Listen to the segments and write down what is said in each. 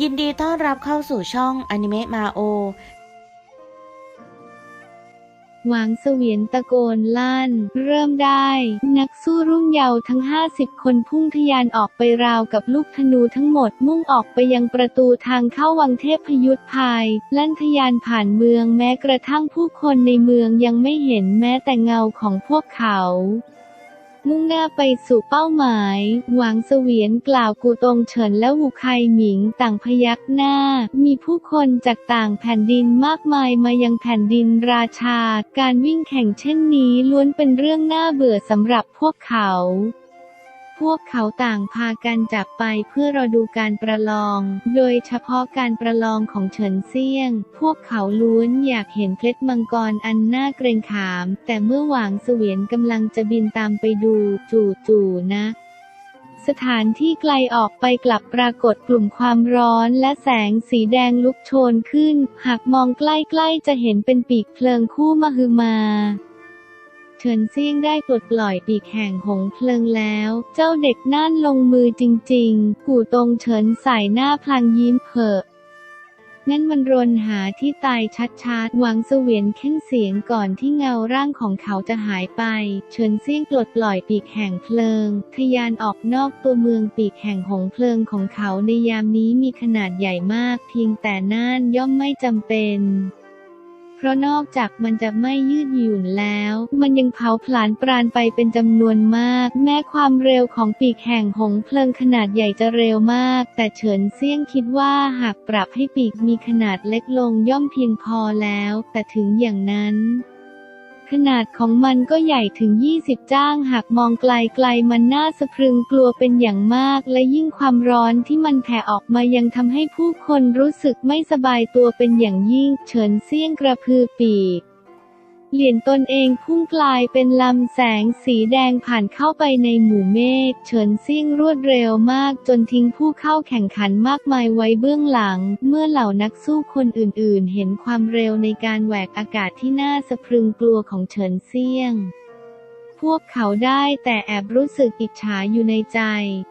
ยินดีต้อนรับเข้าสู่ช่องอนิเมะมาโอ หวางเสวียนตะโกนลั่น เริ่มได้ นักสู้รุ่นเยาว์ทั้ง 50 คนพุ่งทะยานออกไปราวกับลูกธนูทั้งหมดมุ่งออกไปยังประตูทางเข้าวังเทพพยุทธภาย ลั่นทะยานผ่านเมืองแม้กระทั่งผู้คนในเมืองยังไม่เห็นแม้แต่เงาของพวกเขา มุ่งหน้าไปสู่เป้าหมาย หวังเสวียนกล่าวกูตงเฉินและหูไคหมิงต่างพยักหน้า มีผู้คนจากต่างแผ่นดินมากมายมายังแผ่นดินราชา การวิ่งแข่งเช่นนี้ล้วนเป็นเรื่องน่าเบื่อสำหรับพวกเขา พวกเขาต่างพากันจับไปเพื่อรอดูการประลอง โดยเฉพาะการประลองของเฉินเซี่ยง พวกเขาล้วนอยากเห็นเพชรมังกรอันน่าเกรงขาม แต่เมื่อหวางเสวียนกำลังจะบินตามไปดู จู่ๆนะสถานที่ไกลออกไปกลับปรากฏกลุ่มความร้อนและแสงสีแดงลุกโชนขึ้น หากมองใกล้ๆจะเห็นเป็นปีกเพลิงคู่มหึมา ฉินเซี่ยงได้ปลดปล่อยปีกแห่งหงเพลิงแล้ว เจ้าเด็กนั่นลงมือจริง ๆ กู่ตรงเฉินใส่หน้าพลางยิ้มเผอะนั่นมันรนหาที่ตายชัดๆ หวังเสวียนเค้นเสียงก่อนที่เงาร่างของเขาจะหายไป เฉินเซี่ยงปลดปล่อยปีกแห่งเพลิง ทยานออกนอกตัวเมืองปีกแห่งหงเพลิงของเขาในยามนี้มีขนาดใหญ่มาก เพียงแต่น่านย่อมไม่จำเป็น ราะนอกจากมันจะไม่ยืดหยุ่นแล้ว มันยังเผาผลาญปราณไปเป็นจำนวนมาก แม้ความเร็วของปีกแห่งหงเพลิงขนาดใหญ่จะเร็วมาก แต่เฉินเซี่ยงคิดว่าหากปรับให้ปีกมีขนาดเล็กลงย่อมเพียงพอแล้ว แต่ถึงอย่างนั้น นาดของมันก็ใหญ่ถึง 20 จ้าง หากมองไกลๆมันน่าสะพรึงกลัวเป็นอย่างมาก และยิ่งความร้อนที่มันแผ่ออกมายังทำให้ผู้คนรู้สึกไม่สบายตัวเป็นอย่างยิ่ง เฉินเซี่ยงกระพือปีก เหรียญตนเองพุ่งกลายเป็นลำแสงสีแดงผ่านเข้าไปในหมู่เมฆเฉินเซี่ยงรวดเร็วมากจนทิ้งผู้เข้าแข่งขันมากมายไว้เบื้องหลัง เมื่อเหล่านักสู้คนอื่นๆ เห็นความเร็วในการแหวกอากาศที่น่าสะพรึงกลัวของเฉินเซี่ยง วกเขาได้แต่แอบรู้สึกอิจฉาอยู่ในใจ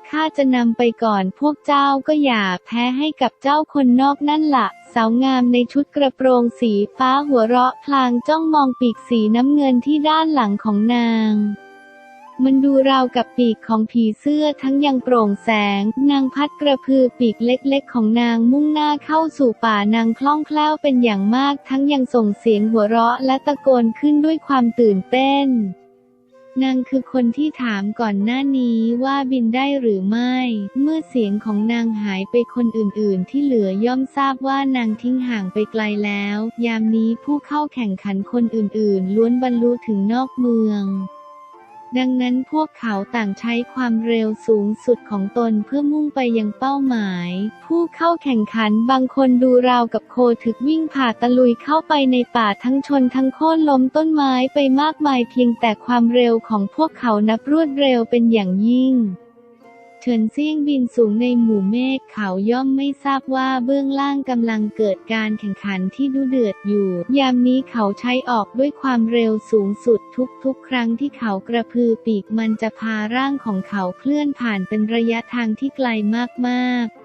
ข้าจะนำไปก่อนพวกเจ้าก็อย่าแพ้ให้กับเจ้าคนนอกนั่นละสาวงามในชุดกระโปรงสีฟ้าหัวเราะพลางจ้องมองปีกสีน้ำเงินที่ด้านหลังของนางมันดูราวกับปีกของผีเสื้อทั้งยังโปร่งแสง นางพัดกระพือปีกเล็กๆ ของนางมุ่งหน้าเข้าสู่ป่านางคล่องแคล่วเป็นอย่างมากทั้งยังส่งเสียงหัวเราะและตะโกนขึ้นด้วยความตื่นเต้น นางคือคนที่ถามก่อนหน้านี้ว่าบินได้หรือไม่ เมื่อเสียงของนางหายไปคนอื่นๆ ที่เหลือย่อมทราบว่านางทิ้งห่างไปไกลแล้ว ยามนี้ผู้เข้าแข่งขันคนอื่นๆ ล้วนบรรลุถึงนอกเมือง ดังนั้นพวกเขาต่างใช้ความเร็วสูงสุดของตนเพื่อมุ่งไปยังเป้าหมาย ผู้เข้าแข่งขันบางคนดูราวกับโคถึกวิ่งผ่าตะลุยเข้าไปในป่าทั้งชนทั้งโค่นล้มต้นไม้ไปมากมายเพียงแต่ความเร็วของพวกเขานับรวดเร็วเป็นอย่างยิ่ง เฉินเซี่ยงบินสูงในหมู่เมฆเขาย่อมไม่ทราบว่าเบื้องล่างกำลังเกิดการแข่งขันที่ดุเดือดอยู่ ยามนี้เขาใช้ออกด้วยความเร็วสูงสุดทุกๆ ครั้งที่เขากระพือปีกมันจะพาร่างของเขาเคลื่อนผ่านเป็นระยะทางที่ไกลมากๆ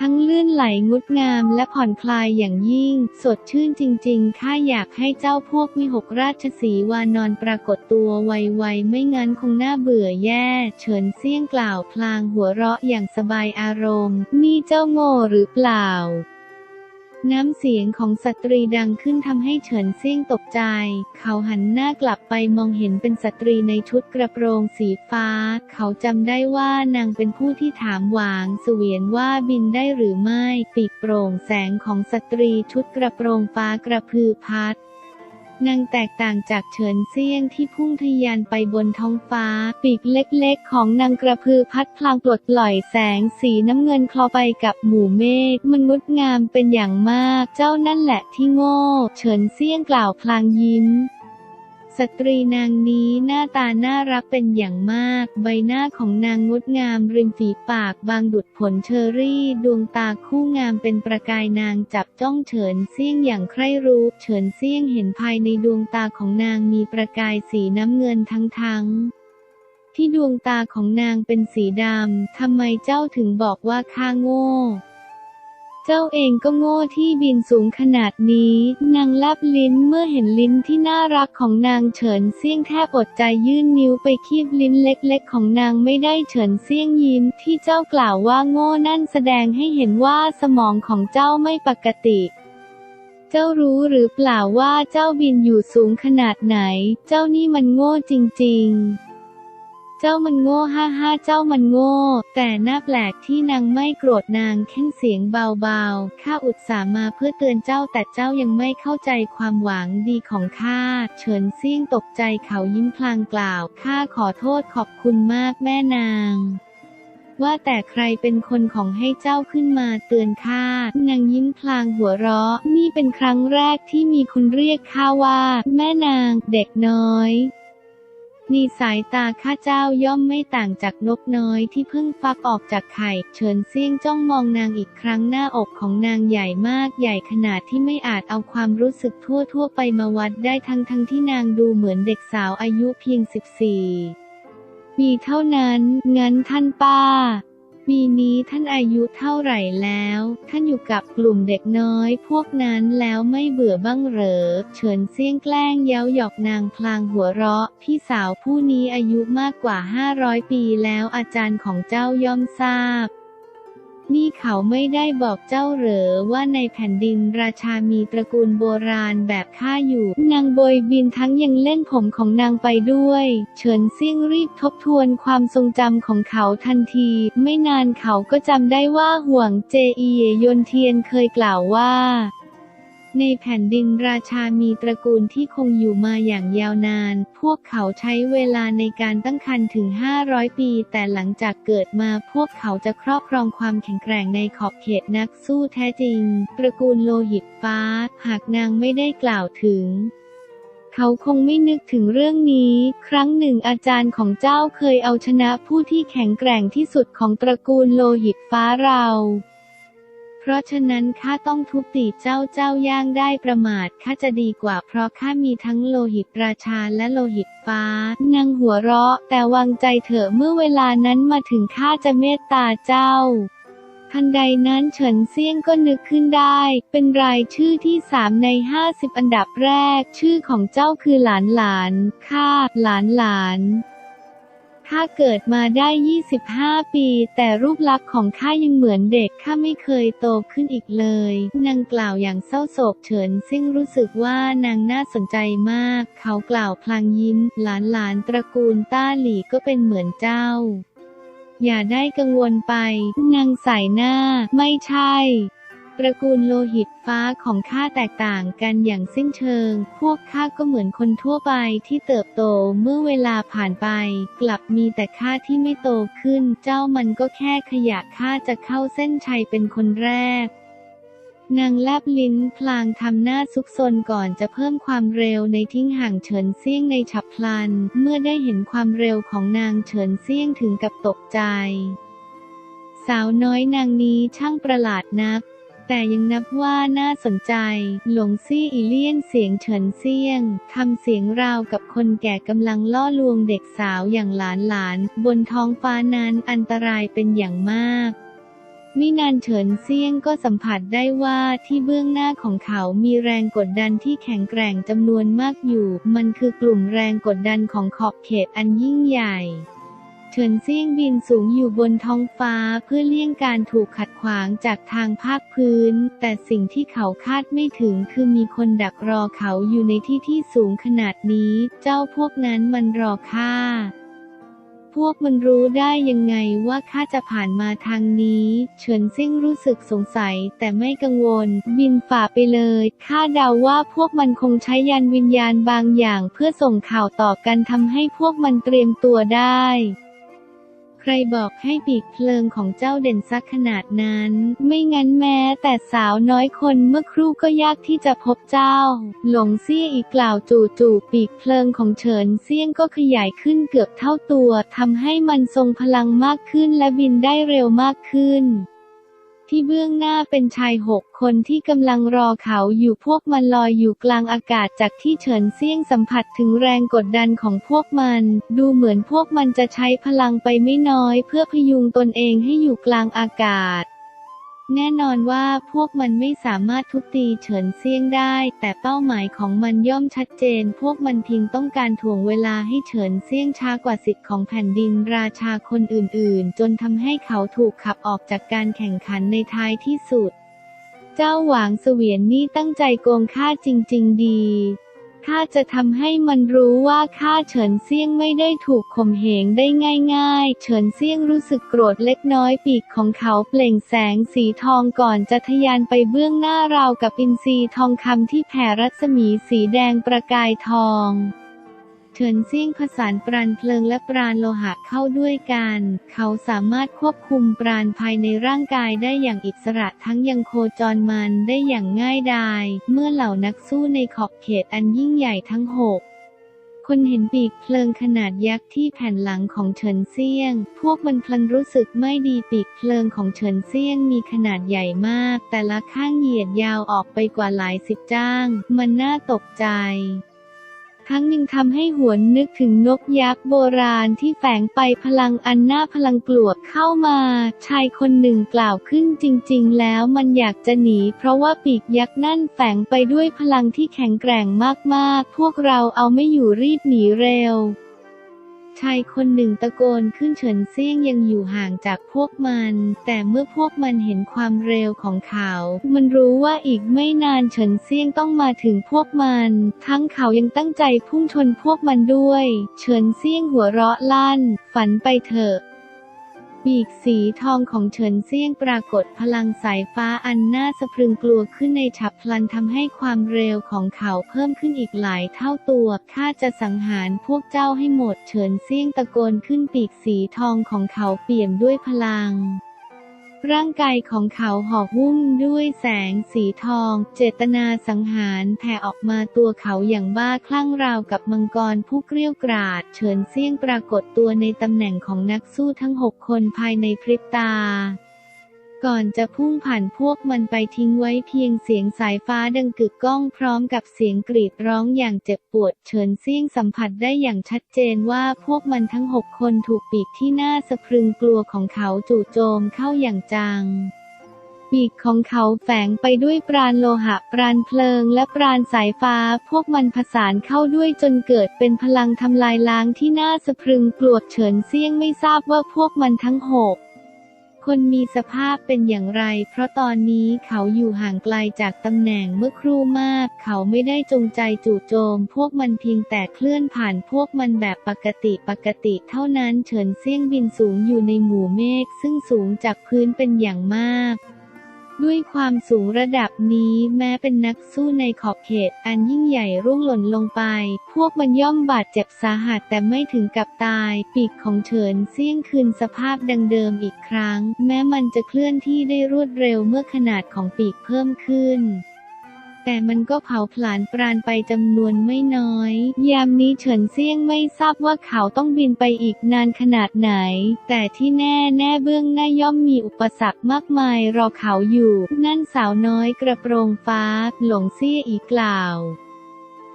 ทั้งลื่นไหลงดงามและผ่อนคลายอย่างยิ่ง สดชื่นจริงๆ ข้าอยากให้เจ้าพวกวิหกราชสีวานอนปรากฏตัวไวๆ ไม่งั้นคงน่าเบื่อแย่ เฉินเซี่ยงกล่าวพลางหัวเราะอย่างสบายอารมณ์ นี่เจ้าโง่หรือเปล่า น้ำเสียงของสตรีดังขึ้นทำให้เฉินเซี่ยงตกใจ เขาหันหน้ากลับไปมองเห็นเป็นสตรีในชุดกระโปรงสีฟ้า เขาจำได้ว่านางเป็นผู้ที่ถามหวางเสวียนว่าบินได้หรือไม่ ปีกโปร่งแสงของสตรีชุดกระโปรงฟ้ากระพือพัด นางแตกต่างจากเฉินเซี่ยงที่พุ่งทะยานไปบนท้องฟ้า ปีกเล็กๆ ของนางกระพือพัดพลางปลดปล่อยแสงสีน้ำเงินคลอไปกับหมู่เมฆมันงดงามเป็นอย่างมาก เจ้านั่นแหละที่โง่ เฉินเซี่ยงกล่าวพลางยิ้ม สตรีนางนี้หน้าตาน่ารักเป็นอย่างมาก ใบหน้าของนางงดงามริมฝีปากบางดุดผลเชอรี่ ดวงตาคู่งามเป็นประกายนางจับจ้องเฉินเซียงอย่างใคร่รู้เฉินเซียงเห็นภายในดวงตาของนางมีประกายสีน้ำเงินทั้งๆที่ดวงตาของนางเป็นสีดำทำไมเจ้าถึงบอกว่าข้าโง่ เจ้าเองก็โง่ที่บินสูงขนาดนี้ นางแลบลิ้นเมื่อเห็นลิ้นที่น่ารักของนางเฉินเซี่ยงแทบอดใจยื่นนิ้วไปคีบลิ้นเล็กๆ ของนางไม่ได้เฉินเซี่ยงยิ้มที่เจ้ากล่าวว่าโง่นั่นแสดงให้เห็นว่าสมองของเจ้าไม่ปกติเจ้ารู้หรือเปล่าว่าเจ้าบินอยู่สูงขนาดไหน เจ้านี่มันโง่จริง ๆ จ้ามันโง่ฮ่าฮ่าเจ้ามันโง่ แต่หน่าแปลกที่นางไม่โกรธนางแค่เสียงเบาๆ ข้าอุตส่าห์มาเพื่อเตือนเจ้าแต่เจ้ายังไม่เข้าใจความหวังดีของข้า เฉินเซี่ยงตกใจเขายิ้มพลางกล่าว ข้าขอโทษขอบคุณมากแม่นางว่าแต่ใครเป็นคนของให้เจ้าขึ้นมาเตือนข้านางยิ้มพลางหัวเราะ นี่เป็นครั้งแรกที่มีคนเรียกข้าว่า แม่นาง เด็กน้อย ในสายตาข้าเจ้าย่อมไม่ต่างจากนกน้อยที่เพิ่งฟักออกจากไข่ เฉินเซี่ยงจ้องมองนางอีกครั้งหน้าอกของนางใหญ่มากใหญ่ขนาดที่ไม่อาจเอาความรู้สึกทั่วทั่วไปมาวัดได้ทั้งทั้งที่นางดูเหมือนเด็กสาวอายุเพียง 14มีเท่านั้น งั้นท่านป้า ปีนี้ท่านอายุเท่าไหร่แล้ว ท่านอยู่กับกลุ่มเด็กน้อย พวกนั้นแล้วไม่เบื่อบ้างเหรอ เฉินเซี่ยงแกล้งเย้าหยอกนางพลางหัวเราะ พี่สาวผู้นี้อายุมากกว่า 500 ปีแล้วอาจารย์ของเจ้าย่อมทราบ นี่เขาไม่ได้บอกเจ้าเหรอว่าในแผ่นดินราชามีตระกูลโบราณแบบข้าอยู่ นางโบยบินทั้งยังเล่นผมของนางไปด้วย เฉินเซี่ยงรีบทบทวนความทรงจำของเขาทันที ไม่นานเขาก็จำได้ว่าห่วงเจอีเยยนเทียนเคยกล่าวว่า ในแผ่นดินราชามีตระกูลที่คงอยู่มาอย่างยาวนาน พวกเขาใช้เวลาในการตั้งครรภ์ถึง 500 ปี แต่หลังจากเกิดมาพวกเขาจะครอบครองความแข็งแกร่งในขอบเขตนักสู้แท้จริง ตระกูลโลหิตฟ้า หากนางไม่ได้กล่าวถึงเขาคงไม่นึกถึงเรื่องนี้ ครั้งหนึ่งอาจารย์ของเจ้าเคยเอาชนะผู้ที่แข็งแกร่งที่สุดของตระกูลโลหิตฟ้าเรา เพราะฉะนั้นข้าต้องทุบตีเจ้าเจ้าย่างได้ประมาทข้าจะดีกว่าเพราะข้ามีทั้งโลหิตราชาและโลหิตฟ้านางหัวเราะ แต่วางใจเถอะเมื่อเวลานั้นมาถึงข้าจะเมตตาเจ้าทันใดนั้นเฉินเซี่ยงก็นึกขึ้นได้ เป็นรายชื่อที่สามในห้าสิบอันดับแรก ชื่อของเจ้าคือหลานหลานข้าหลานหลาน ข้าเกิดมาได้ 25 ปี แต่รูปลักษณ์ของข้ายังเหมือนเด็ก ข้าไม่เคยโตขึ้นอีกเลย นางกล่าวอย่างเศร้าโศกเฉินซึ่งรู้สึกว่านางน่าสนใจมาก เขากล่าวพลางยิ้ม หลานหลานตระกูลต้าหลี่ก็เป็นเหมือนเจ้า อย่าได้กังวลไป นางใส่หน้า ไม่ใช่ ตระกูลโลหิตฟ้าของข้าแตกต่างกันอย่างสิ้นเชิง พวกข้าก็เหมือนคนทั่วไปที่เติบโตเมื่อเวลาผ่านไป กลับมีแต่ข้าที่ไม่โตขึ้น เจ้ามันก็แค่ขยะข้าจะเข้าเส้นชัยเป็นคนแรกนางแลบลิ้นพลางทำหน้าซุกซนก่อนจะเพิ่มความเร็วในทิ้งห่างเฉินเซี่ยงในฉับพลัน เมื่อได้เห็นความเร็วของนางเฉินเซี่ยงถึงกับตกใจ สาวน้อยนางนี้ช่างประหลาดนัก แต่ยังนับว่าน่าสนใจ หลงซี่อีเลียนเสียงเฉินเซียง ทำเสียงราวกับคนแก่กำลังล่อลวงเด็กสาวอย่างหลานหลานบนท้องฟ้านั้นอันตรายเป็นอย่างมากม่นานเฉินเซียงก็สัมผัสได้ว่าที่เบื้องหน้าของเขามีแรงกดดันที่แข็งแกร่งจำนวนมากอยู่ มันคือกลุ่มแรงกดดันของขอบเขตอันยิ่งใหญ่ เฉินเซี่ยงบินสูงอยู่บนท้องฟ้าเพื่อเลี่ยงการถูกขัดขวางจากทางภาคพื้น แต่สิ่งที่เขาคาดไม่ถึงคือมีคนดักรอเขาอยู่ในที่ที่สูงขนาดนี้ เจ้าพวกนั้นมันรอข้าพวกมันรู้ได้ยังไงว่าข้าจะผ่านมาทางนี้ เฉินซิ่งรู้สึกสงสัยแต่ไม่กังวล บินฝ่าไปเลย ข้าเดาว่าพวกมันคงใช้ยันวิญญาณบางอย่างเพื่อส่งข่าวต่อกันทำให้พวกมันเตรียมตัวได้ ใครบอกให้ปีกเพลิงของเจ้าเด่นซักขนาดนั้น ไม่งั้นแม้แต่สาวน้อยคนเมื่อครู่ก็ยากที่จะพบเจ้า หลงเซี่ยอีกกล่าวจู่ๆปีกเพลิงของเฉินเซี่ยงก็ขยายขึ้นเกือบเท่าตัวทำให้มันทรงพลังมากขึ้นและบินได้เร็วมากขึ้น ที่เบื้องหน้าเป็นชายหกคนที่กำลังรอเขาอยู่พวกมันลอยอยู่กลางอากาศจากที่เฉินเซี่ยงสัมผัสถึงแรงกดดันของพวกมัน ดูเหมือนพวกมันจะใช้พลังไปไม่น้อยเพื่อพยุงตนเองให้อยู่กลางอากาศ แน่นอนว่าพวกมันไม่สามารถทุบตีเฉินเซียงได้ แต่เป้าหมายของมันย่อมชัดเจน พวกมันเพียงต้องการถ่วงเวลาให้เฉินเซียงช้ากว่าสิทธิ์ของแผ่นดินราชาคนอื่นๆ จนทำให้เขาถูกขับออกจากการแข่งขันในท้ายที่สุด เจ้าหวางเสวียนนี่ตั้งใจโกงข้าจริง ๆ ดี ข้าจะทำให้มันรู้ว่าข้าเฉินเซียงไม่ได้ถูกข่มเหงได้ง่าย ๆ เฉินเซียงรู้สึกโกรธเล็กน้อยปีกของเขาเปล่งแสงสีทองก่อนจะทะยานไปเบื้องหน้าราวกับอินทรีทองคำที่แผ่รัศมีสีแดงประกายทอง เฉินเซี่ยงผสานปราณเพลิงและปราณโลหะเข้าด้วยกัน เขาสามารถควบคุมปราณภายในร่างกายได้อย่างอิสระทั้งยังโคจรมันได้อย่างง่ายดาย เมื่อเหล่านักสู้ในขอบเขตอันยิ่งใหญ่ทั้งหกคนเห็นปีกเพลิงขนาดยักษ์ที่แผ่นหลังของเฉินเซี่ยง พวกมันพลันรู้สึกไม่ดีปีกเพลิงของเฉินเซี่ยงมีขนาดใหญ่มาก แต่ละข้างเหยียดยาวออกไปกว่าหลายสิบจ้าง มันน่าตกใจ ทั้งยังทำให้หวนนึกถึงนกยักษ์โบราณที่แฝงไปพลังอันน่าพลังกลวดเข้ามา ชายคนหนึ่งกล่าวขึ้นจริง ๆ แล้วมันอยากจะหนี เพราะว่าปีกยักษ์นั่นแฝงไปด้วยพลังที่แข็งแกร่งมากๆ พวกเราเอาไม่อยู่รีบหนีเร็ว ชายคนหนึ่งตะโกนขึ้นเฉินเซี่ยงยังอยู่ห่างจากพวกมัน แต่เมื่อพวกมันเห็นความเร็วของเขา มันรู้ว่าอีกไม่นานเฉินเซี่ยงต้องมาถึงพวกมัน ทั้งเขายังตั้งใจพุ่งชนพวกมันด้วย เฉินเซี่ยงหัวเราะลั่น ฝันไปเถอะ ปีกสีทองของเฉินเซี่ยงปรากฏพลังสายฟ้าอันน่าสะพรึงกลัวขึ้นในฉับพลันทำให้ความเร็วของเขาเพิ่มขึ้นอีกหลายเท่าตัว ข้าจะสังหารพวกเจ้าให้หมด เฉินเซี่ยงตะโกนขึ้นปีกสีทองของเขาเปี่ยมด้วยพลัง ร่างกายของเขาห่อหุ้มด้วยแสงสีทอง เจตนาสังหารแผ่ออกมาตัวเขาอย่างบ้าคลั่งราวกับมังกรผู้เกลี้ยวกราด เฉินเซี่ยงปรากฏตัวในตำแหน่งของนักสู้ทั้งหกคนภายในพริบตา ก่อนจะพุ่งผ่านพวกมันไปทิ้งไว้เพียงเสียงสายฟ้าดังกึกก้องพร้อมกับเสียงกรีดร้องอย่างเจ็บปวดเฉินเซี่ยงสัมผัสได้อย่างชัดเจนว่าพวกมันทั้งหกคนถูกปีกที่น่าสะพรึงกลัวของเขาจู่โจมเข้าอย่างจังปีกของเขาแฝงไปด้วยปราณโลหะ ปราณเพลิง และปราณสายฟ้า พวกมันผสานเข้าด้วยจนเกิดเป็นพลังทำลายล้างที่น่าสะพรึงกลัวเฉินเซี่ยงไม่ทราบว่าพวกมันทั้งหก คนมีสภาพเป็นอย่างไร เพราะตอนนี้เขาอยู่ห่างไกลจากตำแหน่งเมื่อครู่มาก เขาไม่ได้จงใจจู่โจม พวกมันเพียงแต่เคลื่อนผ่านพวกมันแบบปกติปกติเท่านั้นเฉินเซี่ยงบินสูงอยู่ในหมู่เมฆซึ่งสูงจากพื้นเป็นอย่างมาก ด้วยความสูงระดับนี้แม้เป็นนักสู้ในขอบเขต อันยิ่งใหญ่ร่วงหล่นลงไป พวกมันย่อมบาดเจ็บสาหัสแต่ไม่ถึงกับตาย ปีกของเฉินเสี่ยงคืนสภาพดังเดิมอีกครั้ง แม้มันจะเคลื่อนที่ได้รวดเร็วเมื่อขนาดของปีกเพิ่มขึ้น แต่มันก็เผาผลาญปราณไปจำนวนไม่น้อย ยามนี้เฉินเซี่ยงไม่ทราบว่าเขาต้องบินไปอีกนานขนาดไหน แต่ที่แน่แน่เบื้องหน้าย่อมมีอุปสรรคมากมายรอเขาอยู่ นั่นสาวน้อยกระโปรงฟ้า หลงเซี่ยอีกกล่าว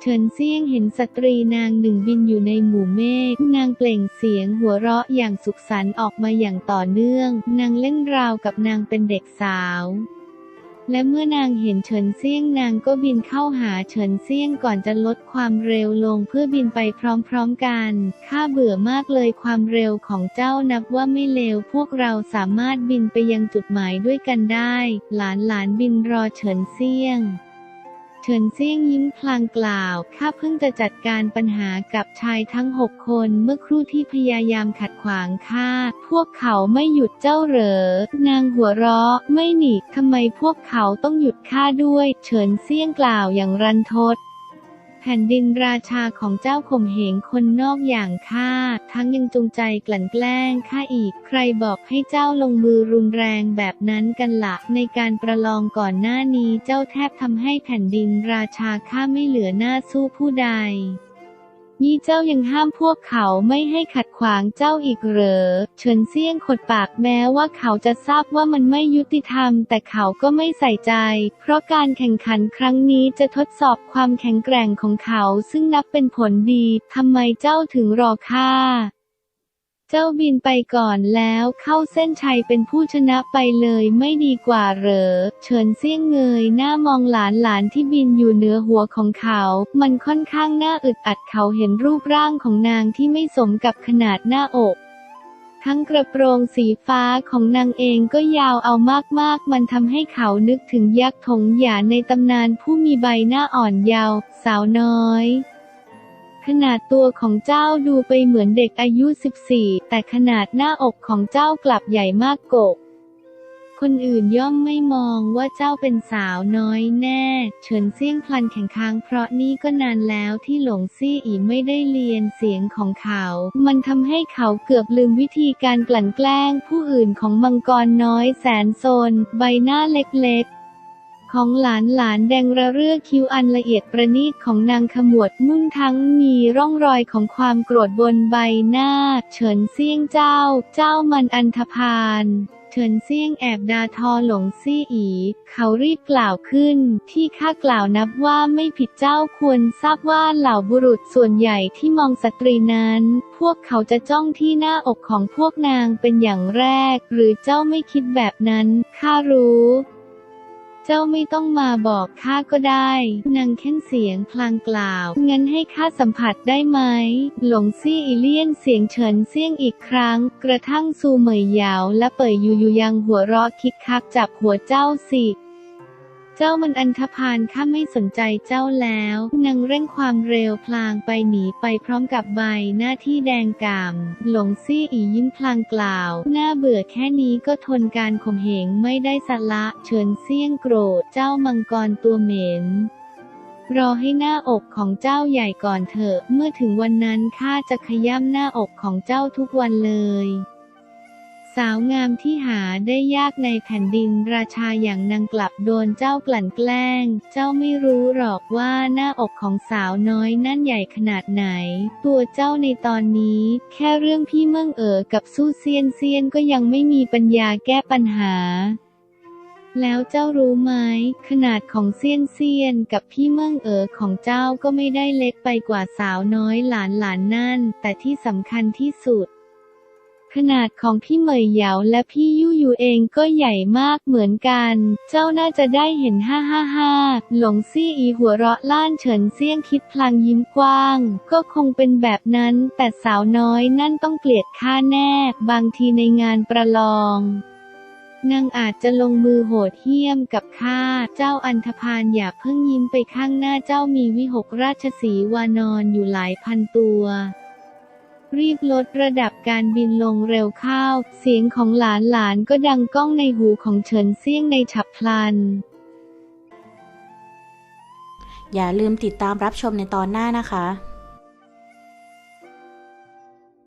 เฉินเซี่ยงเห็นสตรีนางหนึ่งบินอยู่ในหมู่เมฆ นางเปล่งเสียงหัวเราะอย่างสุขสันต์ออกมาอย่างต่อเนื่อง นางเล่นราวกับนางเป็นเด็กสาว และเมื่อนางเห็นเฉินเซี่ยงนางก็บินเข้าหาเฉินเซี่ยงก่อนจะลดความเร็วลงเพื่อบินไปพร้อมๆกัน ข้าเบื่อมากเลยความเร็วของเจ้านับว่าไม่เลว พวกเราสามารถบินไปยังจุดหมายด้วยกันได้ หลานหลานบินรอเฉินเซี่ยง ฉินเซี่ยงยิ้มพลางกล่าว ข้าเพิ่งจะจัดการปัญหากับชายทั้งหกคนเมื่อครู่ที่พยายามขัดขวางข้า พวกเขาไม่หยุดเจ้าเหรอ นางหัวเราะ ไม่หนีทำไมพวกเขาต้องหยุดข้าด้วย เฉินเซี่ยงกล่าวอย่างรันทด แผ่นดินราชาของเจ้าข่มเหงคนนอกอย่างข้า ทั้งยังจงใจกลั่นแกล้งข้าอีก ใครบอกให้เจ้าลงมือรุนแรงแบบนั้นกันละในการประลองก่อนหน้านี้เจ้าแทบทำให้แผ่นดินราชาข้าไม่เหลือหน้าสู้ผู้ใด นี่เจ้ายังห้ามพวกเขาไม่ให้ขัดขวางเจ้าอีกเหรอ เฉินเซี่ยงขดปากแม้ว่าเขาจะทราบว่ามันไม่ยุติธรรม แต่เขาก็ไม่ใส่ใจ เพราะการแข่งขันครั้งนี้จะทดสอบความแข็งแกร่งของเขา ซึ่งนับเป็นผลดี ทำไมเจ้าถึงรอข้า เจ้าบินไปก่อนแล้วเข้าเส้นชัยเป็นผู้ชนะไปเลยไม่ดีกว่าเหรอ เฉินเซี่ยงเงยหน้ามองหลานหลานที่บินอยู่เหนือหัวของเขา มันค่อนข้างน่าอึดอัดเขาเห็นรูปร่างของนางที่ไม่สมกับขนาดหน้าอกทั้งกระโปรงสีฟ้าของนางเองก็ยาวเอามากๆ มันทำให้เขานึกถึงยักษ์ถงหยาในตำนานผู้มีใบหน้าอ่อนยาว สาวน้อย ขนาดตัวของเจ้าดูไปเหมือนเด็กอายุ 14 แต่ขนาดหน้าอกของเจ้ากลับใหญ่มากกกคนอื่นย่อมไม่มองว่าเจ้าเป็นสาวน้อยแน่ เฉินเซี่ยงพลันแข่งค้างเพราะนี่ก็นานแล้วที่หลงซี่อีไม่ได้เรียนเสียงของเขา มันทำให้เขาเกือบลืมวิธีการกลั่นแกล้งผู้อื่นของมังกรน้อยแสนโซน ใบหน้าเล็กๆ ของหลานหลานแดงระเรื่อคิ้วอันละเอียดประณีตของนางขมวดมุ่นทั้งมีร่องรอยของความโกรธบนใบหน้า เฉินเซี่ยงเจ้า เจ้ามันอันธพาลเฉินเซี่ยงแอบดาทอหลงซี่อี เขารีบกล่าวขึ้น ที่ข้ากล่าวนับว่าไม่ผิดเจ้าควรทราบว่าเหล่าบุรุษส่วนใหญ่ที่มองสตรีนั้น พวกเขาจะจ้องที่หน้าอกของพวกนางเป็นอย่างแรก หรือเจ้าไม่คิดแบบนั้นข้ารู้ เจ้าไม่ต้องมาบอกข้าก็ได้นางแค้นเสียงพลางกล่าว งั้นให้ข้าสัมผัสได้ไหม หลงซี่อีเลียนเสียงเฉินเซี่ยงอีกครั้ง กระทั่งซูเหมยยาวและเป่ยยูยูยังหัวเราะคิกคักจับหัวเจ้าสิ เจ้ามันอันธพาลข้าไม่สนใจเจ้าแล้ว นางเร่งความเร็วพลางไปหนีไปพร้อมกับใบหน้าที่แดงก่ำหลงซี่อียิ้มพลางกล่าว หน้าเบื่อแค่นี้ก็ทนการข่มเหงไม่ได้สละเฉินเซี่ยงโกรธเจ้ามังกรตัวเหม็นรอให้หน้าอกของเจ้าใหญ่ก่อนเถอะ เมื่อถึงวันนั้นข้าจะขย้ำหน้าอกของเจ้าทุกวันเลย สาวงามที่หาได้ยากในแผ่นดินราชาอย่างนางกลับโดนเจ้ากลั่นแกล้ง เจ้าไม่รู้หรอกว่าหน้าอกของสาวน้อยนั่นใหญ่ขนาดไหน ตัวเจ้าในตอนนี้ แค่เรื่องพี่เมืองเอ๋อกับสู้เซียนเซียนก็ยังไม่มีปัญญาแก้ปัญหาแล้วเจ้ารู้ไหมขนาดของเซียนเซียนกับพี่เมืองเอ๋อของเจ้าก็ไม่ได้เล็กไปกว่าสาวน้อยหลานหลานนั่น แต่ที่สำคัญที่สุด ขนาดของพี่เหมยเหยาและพี่ยู่ยูเองก็ใหญ่มากเหมือนกัน เจ้าน่าจะได้เห็นฮ่าฮ่าฮ่าหลงซี่อีหัวเราะล้านเฉินเซี่ยงคิดพลางยิ้มกว้าง ก็คงเป็นแบบนั้น แต่สาวน้อยนั่นต้องเกลียดข้าแน่ บางทีในงานประลองนางอาจจะลงมือโหดเหี้ยมกับข้า เจ้าอันธพาลอย่าเพิ่งยิ้มไปข้างหน้าเจ้ามีวิหกราชสีวานอนอยู่หลายพันตัว รีบลดระดับการบินลงเร็วเข้า เสียงของหลานหลานก็ดังก้องในหูของเฉินเซี่ยงในฉับพลัน อย่าลืมติดตามรับชมในตอนหน้านะคะ